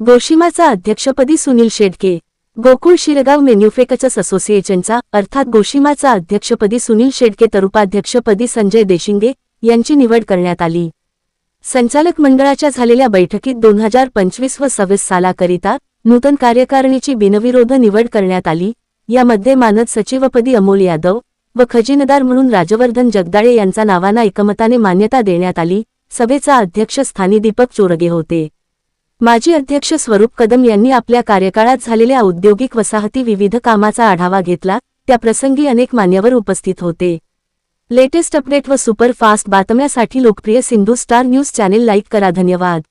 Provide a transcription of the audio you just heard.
गोशिमाचा अध्यक्षपदी सुनील शेडके गोकुळ शिरगाव मॅन्युफॅक्चर्स असोसिएशनचा अर्थात गोशिमाचा अध्यक्षपदी सुनील शेडके तर उपाध्यक्षपदी संजय देशिंगे यांची निवड करण्यात आली. संचालक मंडळाच्या झालेल्या बैठकीत दोन हजार पंचवीस व सव्वीस सालाकरिता नूतन कार्यकारिणीची बिनविरोध निवड करण्यात आली. यामध्ये मानद सचिवपदी अमोल यादव व खजिनदार म्हणून राजवर्धन जगदाळे यांचा नावांना एकमताने मान्यता देण्यात आली. सभेचा अध्यक्षस्थानी दीपक चोरगे होते. माजी अध्यक्ष स्वरूप कदम यांनी आपल्या कार्यकाळात झालेल्या औद्योगिक वसाहती विविध कामाचा आढावा घेतला. त्या प्रसंगी अनेक मान्यवर उपस्थित होते. लेटेस्ट अपडेट व सुपरफास्ट बातम्यासाठी लोकप्रिय Sindhu star news channel like करा. धन्यवाद.